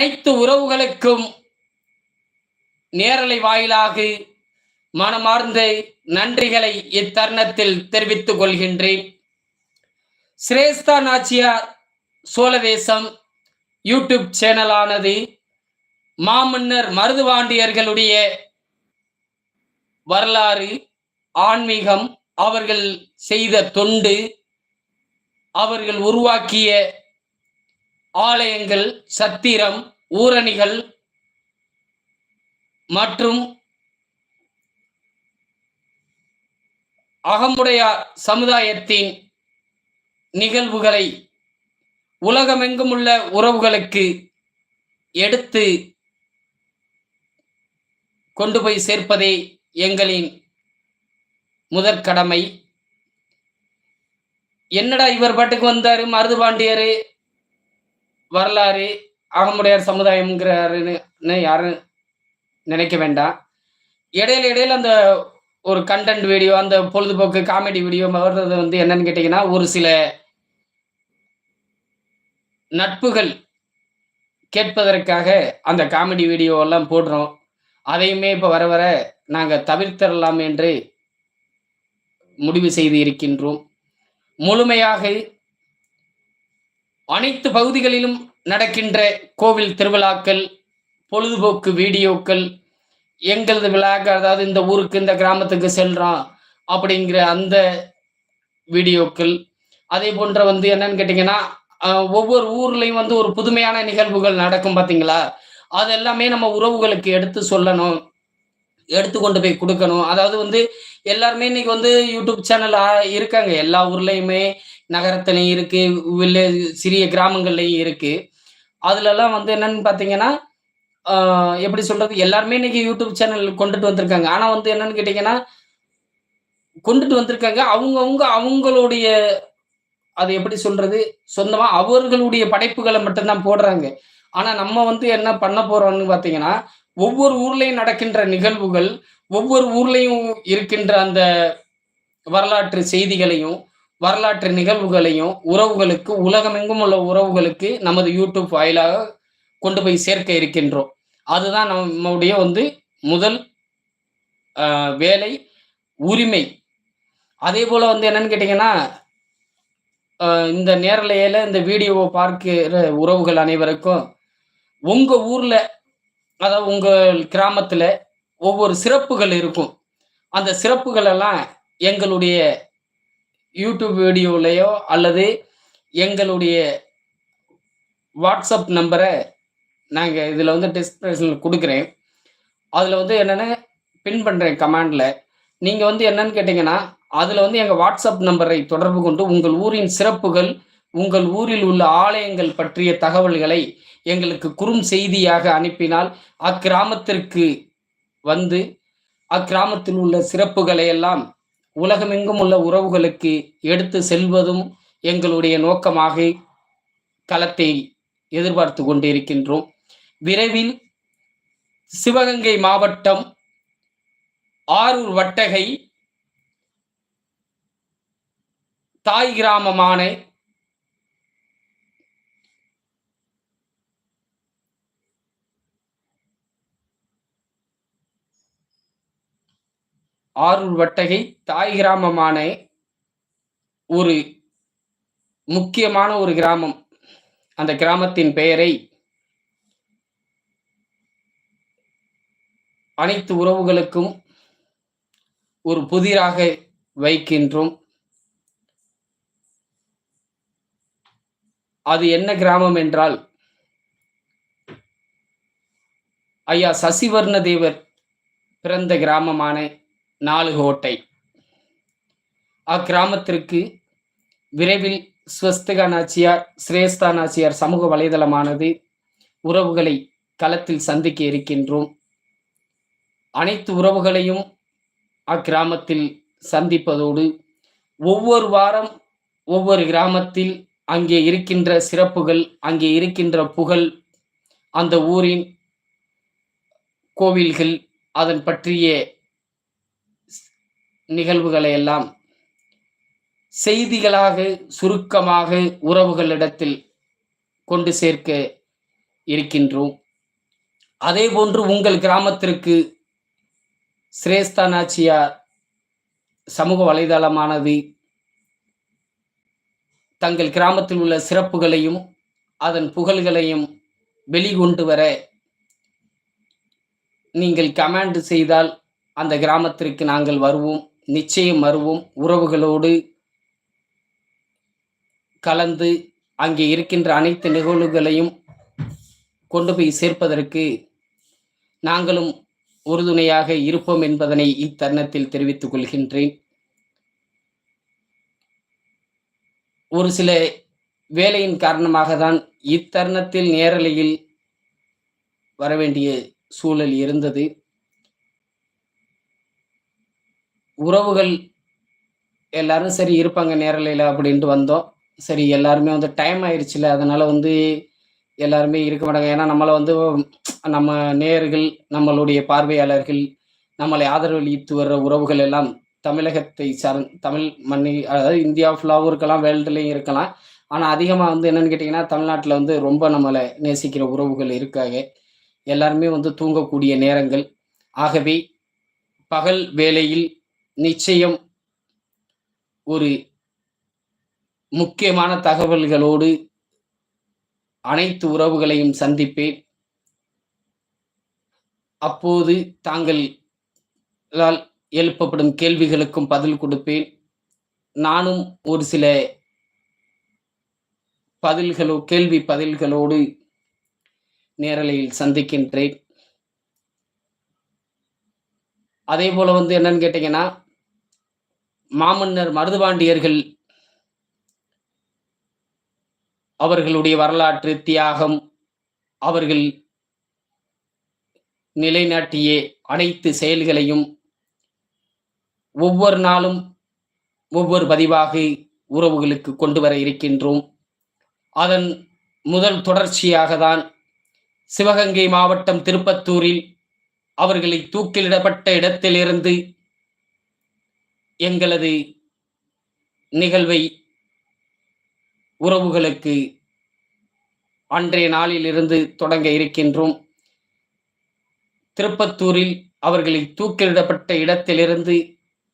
அனைத்து உறவுகளுக்கும் நேரலை வாயிலாக மனமார்ந்த நன்றிகளை இத்தருணத்தில் தெரிவித்துக் கொள்கின்றேன். சிரேஸ்தா நாச்சியார் சோழதேசம் யூடியூப் சேனலானது மாமன்னர் மருதுவாண்டியர்களுடைய வரலாறு ஆன்மீகம் அவர்கள் செய்த தொண்டு அவர்கள் உருவாக்கிய ஆலயங்கள் சத்திரம் ஊரணிகள் மற்றும் அகமுடையார் சமுதாயத்தின் நிகழ்வுகளை உலகமெங்கும் உள்ள உறவுகளுக்கு எடுத்து கொண்டு போய் சேர்ப்பதே எங்களின் முதற்கடமை என்னடா இவர் பாட்டுக்கு வந்தாரு பாண்டியரு? வரலாறு அகமுடையார் சமுதாயம்ங்கிறாருன்னு யாரும் நினைக்க வேண்டாம். இடையில இடையில அந்த ஒரு கண்டென்ட் வீடியோ அந்த பொழுதுபோக்கு காமெடி வீடியோ வர்றது வந்து என்னன்னு கேட்டீங்கன்னா ஒரு சில நட்புகள் கேட்பதற்காக அந்த காமெடி வீடியோ எல்லாம் போடுறோம். அதையுமே இப்போ வர வர நாங்கள் தவிர்த்திடலாம் என்று முடிவு செய்து இருக்கின்றோம். முழுமையாக அனைத்து பகுதிகளிலும் நடக்கின்ற கோவில் திருவிழாக்கள் பொழுதுபோக்கு வீடியோக்கள் எங்களது விழாக்கள் அதாவது இந்த ஊருக்கு இந்த கிராமத்துக்கு செல்றோம் அப்படிங்கிற அந்த வீடியோக்கள். அதே போன்ற வந்து என்னன்னு கேட்டிங்கன்னா ஒவ்வொரு ஊர்லேயும் வந்து ஒரு புதுமையான நிகழ்வுகள் நடக்கும் பார்த்தீங்களா அது எல்லாமே நம்ம உறவுகளுக்கு எடுத்து சொல்லணும். எடுத்து கொண்டு போய் கொடுக்கணும். அதாவது வந்து எல்லாருமே இன்னைக்கு வந்து யூடியூப் சேனல் இருக்காங்க. எல்லா ஊர்லேயுமே நகரத்துலையும் இருக்கு வில்லேஜ் சிறிய கிராமங்கள்லையும் இருக்கு. அதுலலாம் வந்து என்னன்னு பார்த்தீங்கன்னா எப்படி சொல்றது எல்லாருமே இன்னைக்கு யூடியூப் சேனல் கொண்டுட்டு வந்திருக்காங்க. ஆனா வந்து என்னன்னு கேட்டீங்கன்னா கொண்டுட்டு வந்திருக்காங்க. அவங்கவுங்க அவங்களுடைய அது எப்படி சொல்றது சொந்தமா அவர்களுடைய படைப்புகளை மட்டும்தான் போடுறாங்க. ஆனா நம்ம வந்து என்ன பண்ண போறோம்னு பாத்தீங்கன்னா ஒவ்வொரு ஊர்லயும் நடக்கின்ற நிகழ்வுகள் ஒவ்வொரு ஊர்லயும் இருக்கின்ற அந்த வரலாற்று செய்திகளையும் வரலாற்று நிகழ்வுகளையும் உறவுகளுக்கு உலகமெங்கும் உள்ள உறவுகளுக்கு நமது யூடியூப் வாயிலாக கொண்டு போய் சேர்க்க இருக்கின்றோம். அதுதான் நம்முடைய வந்து முதல் வேலை உரிமை. அதே போல் வந்து என்னன்னு கேட்டிங்கன்னா இந்த நேரலையில் இந்த வீடியோவை பார்க்கிற உறவுகள் அனைவருக்கும் உங்கள் ஊரில் அதாவது உங்கள் கிராமத்தில் ஒவ்வொரு சிறப்புகள் இருக்கும். அந்த சிறப்புகளெல்லாம் எங்களுடைய யூடியூப் வீடியோலையோ அல்லது எங்களுடைய வாட்ஸ்அப் நம்பரை நாங்கள் இதில் வந்து டிஸ்கிரிப்ஷனில் கொடுக்குறேன். அதில் வந்து என்னென்ன பின் பண்ணுறேன் கமாண்டில் நீங்கள் வந்து என்னன்னு கேட்டிங்கன்னா அதில் வந்து எங்கள் வாட்ஸ்அப் நம்பரை தொடர்பு கொண்டு உங்கள் ஊரின் சிறப்புகள் உங்கள் ஊரில் உள்ள ஆலயங்கள் பற்றிய தகவல்களை எங்களுக்கு குறும் செய்தியாக அனுப்பினால் அக்கிராமத்திற்கு வந்து அக்கிராமத்தில் உள்ள சிறப்புகளை எல்லாம் உலகமெங்கும் உள்ள உறவுகளுக்கு எடுத்து செல்வதும் எங்களுடைய நோக்கமாக களத்தை எதிர்பார்த்து கொண்டிருக்கின்றோம். விரைவில் சிவகங்கை மாவட்டம் ஆரூர் வட்டகை தாய் கிராமமான ஆரூர் வட்டகை தாய் கிராமமான ஒரு முக்கியமான ஒரு கிராமம். அந்த கிராமத்தின் பெயரை அனைத்து உறவுகளுக்கும் ஒரு புதிராக வைக்கின்றோம். அது என்ன கிராமம் என்றால் ஐயா சசிவர்ண தேவர் பிறந்த கிராமமான நாலுகோட்டை அக்கிராமத்திற்கு விரைவில் ஸ்வஸ்திகா நாச்சியார் சிரேஸ்தா நாச்சியார் சமூக வலைதளமானது உறவுகளை களத்தில் சந்திக்க இருக்கின்றோம். அனைத்து உறவுகளையும் அக்கிராமத்தில் சந்திப்பதோடு ஒவ்வொரு வாரம் ஒவ்வொரு கிராமத்தில் அங்கே இருக்கின்ற சிறப்புகள் அங்கே இருக்கின்ற புகழ் அந்த ஊரின் கோவில்கள் அதன் பற்றிய நிகழ்வுகளை எல்லாம் செய்திகளாக சுருக்கமாக உறவுகளிடத்தில் கொண்டு சேர்க்க இருக்கின்றோம். அதே போன்று உங்கள் கிராமத்திற்கு சிரேஷ்தா நாச்சியார் சமூக வலைதளமானது தங்கள் கிராமத்தில் உள்ள சிறப்புகளையும் அதன் புகழ்களையும் வெளிகொண்டு வர நீங்கள் கமாண்ட் செய்தால் அந்த கிராமத்திற்கு நாங்கள் வருவோம். நிச்சயம் வருவோம் உறவுகளோடு கலந்து அங்கே இருக்கின்ற அனைத்து நிகழ்வுகளையும் கொண்டு போய் சேர்ப்பதற்கு நாங்களும் உறுதுணையாக இருப்போம் என்பதனை இத்தருணத்தில் தெரிவித்துக் கொள்கின்றேன். ஒரு சில வேலையின் காரணமாக தான் இத்தருணத்தில் நேரலையில் வர வேண்டிய சூழல் இருந்தது. உறவுகள் எல்லாரும் சரி இருப்பாங்க நேரலையில் அப்படின்ட்டு வந்தோம். சரி எல்லாருமே வந்து டைம் ஆயிடுச்சுல அதனால வந்து எல்லாருமே இருக்க மாட்டாங்க. ஏன்னா நம்மளை வந்து நம்ம நேயர்கள் நம்மளுடைய பார்வையாளர்கள் நம்மளை ஆதரவளித்து வர்ற உறவுகள் எல்லாம் தமிழகத்தை சார் தமிழ் மண்ணி அதாவது இந்தியா ஃபுல்லாகவும் இருக்கலாம் வேர்ல்டுலையும் இருக்கலாம். ஆனால் அதிகமாக வந்து என்னன்னு கேட்டிங்கன்னா தமிழ்நாட்டில் வந்து ரொம்ப நம்மளை நேசிக்கிற உறவுகள் இருக்காங்க. எல்லாருமே வந்து தூங்கக்கூடிய நேரங்கள். ஆகவே பகல் வேளையில் நிச்சயம் ஒரு முக்கியமான தகவல்களோடு அனைத்து உறவுகளையும் சந்திப்பேன். அப்போது தாங்களால் எழுப்பப்படும் கேள்விகளுக்கும் பதில் கொடுப்பேன். நானும் ஒரு சில பதில்களோ கேள்வி பதில்களோடு நேரலையில் சந்திக்கின்றேன். அதே போல வந்து என்னன்னு கேட்டீங்கன்னா மாமன்னர் மருதுபாண்டியர்கள் அவர்களுடைய வரலாற்று தியாகம் அவர்கள் நிலைநாட்டிய அனைத்து செயல்களையும் ஒவ்வொரு நாளும் ஒவ்வொரு பதிவாக உறவுகளுக்கு கொண்டு வர இருக்கின்றோம். அதன் முதல் தொடர்ச்சியாக தான் சிவகங்கை மாவட்டம் திருப்பத்தூரில் அவர்களை தூக்கிலிடப்பட்ட இடத்திலிருந்து எங்களது நிகழ்வை உறவுகளுக்கு அன்றைய நாளிலிருந்து தொடங்க இருக்கின்றோம். திருப்பத்தூரில் அவர்களை தூக்கிலிடப்பட்ட இடத்திலிருந்து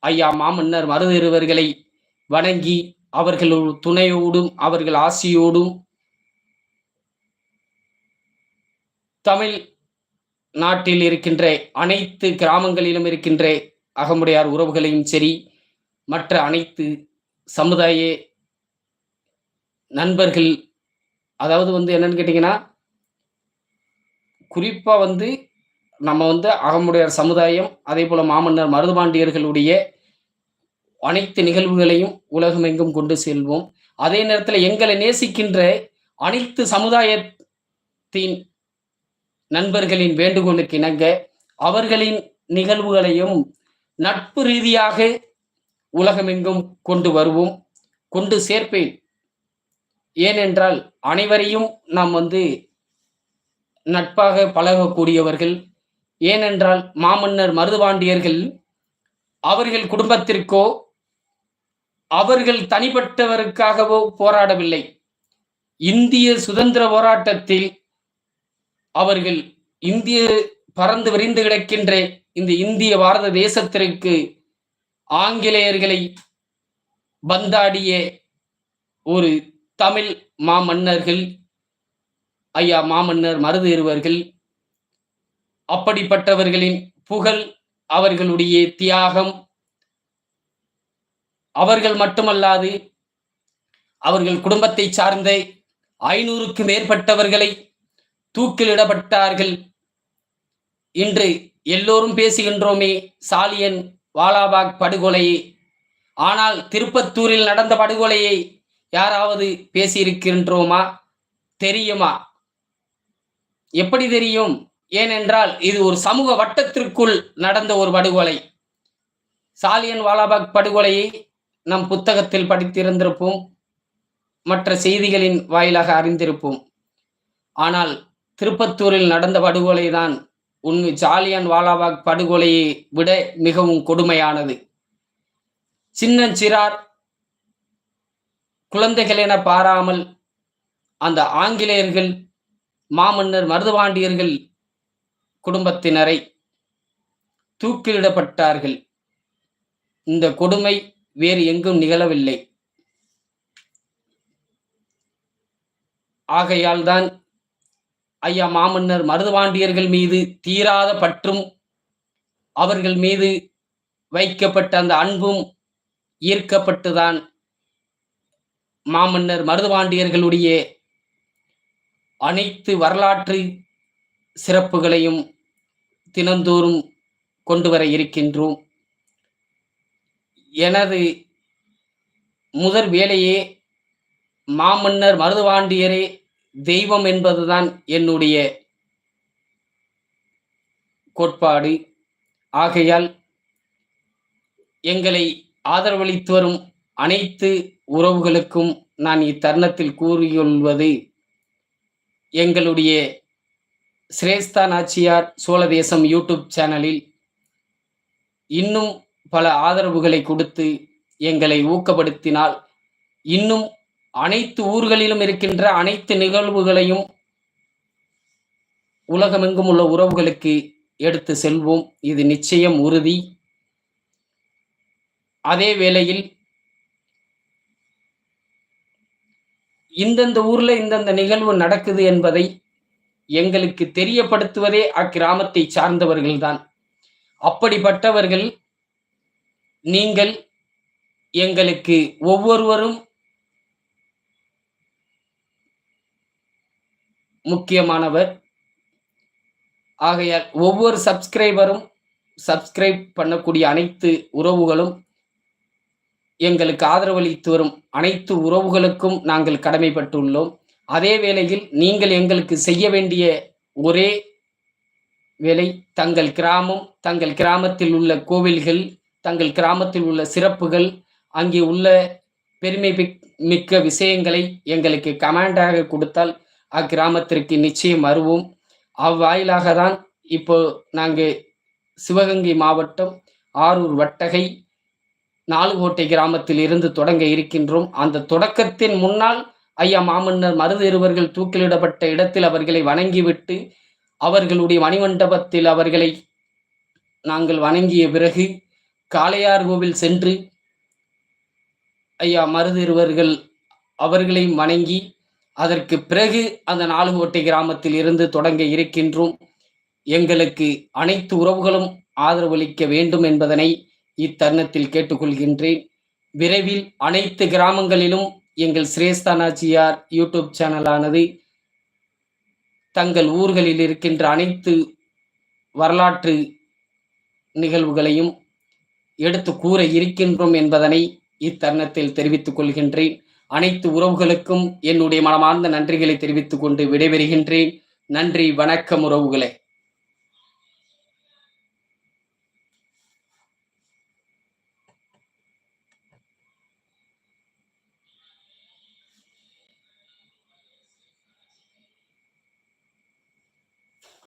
ஐயா மாமன்னர் மருதிருவர்களை வணங்கி அவர்கள் துணையோடும் அவர்கள் ஆசியோடும் தமிழ் நாட்டில் இருக்கின்ற அனைத்து கிராமங்களிலும் இருக்கின்ற அகமுடையார் உறவுகளையும் சரி மற்ற அனைத்து சமுதாய நண்பர்கள் அதாவது வந்து என்னன்னு கேட்டிங்கன்னா குறிப்பாக வந்து நம்ம வந்து அகமுடையார் சமுதாயம் அதே போல் மாமன்னர் மருதுபாண்டியர்களுடைய அனைத்து நிகழ்வுகளையும் உலகமெங்கும் கொண்டு செல்வோம். அதே நேரத்தில் எங்களை நேசிக்கின்ற அனைத்து சமுதாயத்தின் நண்பர்களின் வேண்டுகோளுக்கு இணங்க அவர்களின் நிகழ்வுகளையும் நட்பு ரீதியாக உலகமெங்கும் கொண்டு வருவோம் கொண்டு சேர்ப்பேன். ஏனென்றால் அனைவரையும் நாம் வந்து நட்பாக பழகக்கூடியவர்கள். ஏனென்றால் மாமன்னர் மருதுபாண்டியர்கள் அவர்கள் குடும்பத்திற்கோ அவர்கள் தனிப்பட்டவருக்காகவோ போராடவில்லை. இந்திய சுதந்திர போராட்டத்தில் அவர்கள் இந்திய பறந்து விரிந்து கிடக்கின்ற இந்த இந்திய பாரத தேசத்திற்கு ஆங்கிலேயர்களை பந்தாடிய ஒரு தமிழ் மாமன்னர்கள் ஐயா மாமன்னர் மருதேறுவர்கள் அப்படிப்பட்டவர்களின் புகழ் அவர்களுடைய தியாகம். அவர்கள் மட்டுமல்லாது அவர்கள் குடும்பத்தை சார்ந்த ஐநூறுக்கு மேற்பட்டவர்களை தூக்கிலிடப்பட்டார்கள். இன்று எல்லோரும் பேசுகின்றோமே சாலியன் வாலாபாக் படுகொலையை ஆனால் திருப்பத்தூரில் நடந்த படுகொலையை யாராவது பேசியிருக்கின்றோமா? தெரியுமா? எப்படி தெரியும்? ஏனென்றால் இது ஒரு சமூக வட்டத்திற்குள் நடந்த ஒரு படுகொலை. சாலியன் வாலாபாக் படுகொலையை நம் புத்தகத்தில் படித்திருந்திருப்போம். மற்ற செய்திகளின் வாயிலாக அறிந்திருப்போம். ஆனால் திருப்பத்தூரில் நடந்த படுகொலை தான் உண்மை ஜாலியன் வாலாபாக் படுகொலையை விட மிகவும் கொடுமையானது. சின்னஞ்சிறார் குழந்தைகள் என பாராமல் அந்த ஆங்கிலேயர்கள் மாமன்னர் மருதுபாண்டியர்கள் குடும்பத்தினரை தூக்கிலிடப்பட்டார்கள். இந்த கொடுமை வேறு எங்கும் நிகழவில்லை. ஆகையால்தான் ஐயா மாமன்னர் மருதுபாண்டியர்கள் மீது தீராத பற்றும் அவர்கள் மீது வைக்கப்பட்ட அந்த அன்பும் ஈர்க்கப்பட்டுதான் மாமன்னர் மருதுவாண்டியர்களுடைய அனைத்து வரலாற்று சிறப்புகளையும் தினந்தோறும் கொண்டு வர இருக்கின்றோம். எனது முதற் வேலையே மாமன்னர் மருதுவாண்டியரே தெய்வம் என்பதுதான் என்னுடைய கோட்பாடு. ஆகையால் எங்களை ஆதரவளித்து வரும் அனைத்து உறவுகளுக்கும் நான் இத்தருணத்தில் கூறியுள்வது எங்களுடைய சிரேஸ்தா நாச்சியார் சோழதேசம் யூடியூப் சேனலில் இன்னும் பல ஆதரவுகளை கொடுத்து எங்களை ஊக்கப்படுத்தினால் இன்னும் அனைத்து ஊர்களிலும் இருக்கின்ற அனைத்து நிகழ்வுகளையும் உலகமெங்கும் உள்ள உறவுகளுக்கு எடுத்து செல்வோம். இது நிச்சயம் உறுதி. அதே வேளையில் இந்தந்த ஊர்ல இந்தந்த நிகழ்வு நடக்குது என்பதை எங்களுக்கு தெரியப்படுத்துவதே அக்கிராமத்தை சார்ந்தவர்கள்தான். அப்படிப்பட்டவர்கள் நீங்கள் எங்களுக்கு ஒவ்வொருவரும் முக்கியமானவர். ஆகையால் ஒவ்வொரு சப்ஸ்கிரைபரும் சப்ஸ்கிரைப் பண்ணக்கூடிய அனைத்து உறவுகளும் எங்களுக்கு ஆதரவளித்து வரும் அனைத்து உறவுகளுக்கும் நாங்கள் கடமைப்பட்டுள்ளோம். அதே வேளையில் நீங்கள் எங்களுக்கு செய்ய வேண்டிய ஒரே வேலை தங்கள் கிராமம் தங்கள் கிராமத்தில் உள்ள கோவில்கள் தங்கள் கிராமத்தில் உள்ள சிறப்புகள் அங்கே உள்ள பெருமை மிக்க விஷயங்களை எங்களுக்கு கமாண்டாக கொடுத்தால் அக்கிராமத்திற்கு நிச்சயம் வருவோம். அவ்வாயிலாக தான் இப்போ நாங்கள் சிவகங்கை மாவட்டம் ஆரூர் வட்டகை நாலுகோட்டை கிராமத்தில் இருந்து தொடங்க இருக்கின்றோம். அந்த தொடக்கத்தின் முன்னால் ஐயா மாமன்னர் மருதேறுவர்கள் தூக்கிலிடப்பட்ட இடத்தில் அவர்களை வணங்கிவிட்டு அவர்களுடைய மணிமண்டபத்தில் அவர்களை நாங்கள் வணங்கிய பிறகு காளையார் கோவில் சென்று ஐயா மருதேறுவர்கள் அவர்களையும் வணங்கி அதற்கு பிறகு அந்த நாலுகோட்டை கிராமத்தில் இருந்து தொடங்க இருக்கின்றோம். எங்களுக்கு அனைத்து உறவுகளும் ஆதரவளிக்க வேண்டும் என்பதனை இத்தருணத்தில் கேட்டுக்கொள்கின்றேன். விரைவில் அனைத்து கிராமங்களிலும் எங்கள் சிரேஸ்தானாச்சியார் யூடியூப் சேனலானது தங்கள் ஊர்களில் இருக்கின்ற அனைத்து வரலாற்று நிகழ்வுகளையும் எடுத்து கூற இருக்கின்றோம் என்பதனை இத்தருணத்தில் தெரிவித்துக் கொள்கின்றேன். அனைத்து உறவுகளுக்கும் என்னுடைய மனமார்ந்த நன்றிகளை தெரிவித்துக் கொண்டு விடைபெறுகின்றேன். நன்றி வணக்கம் உறவுகளே.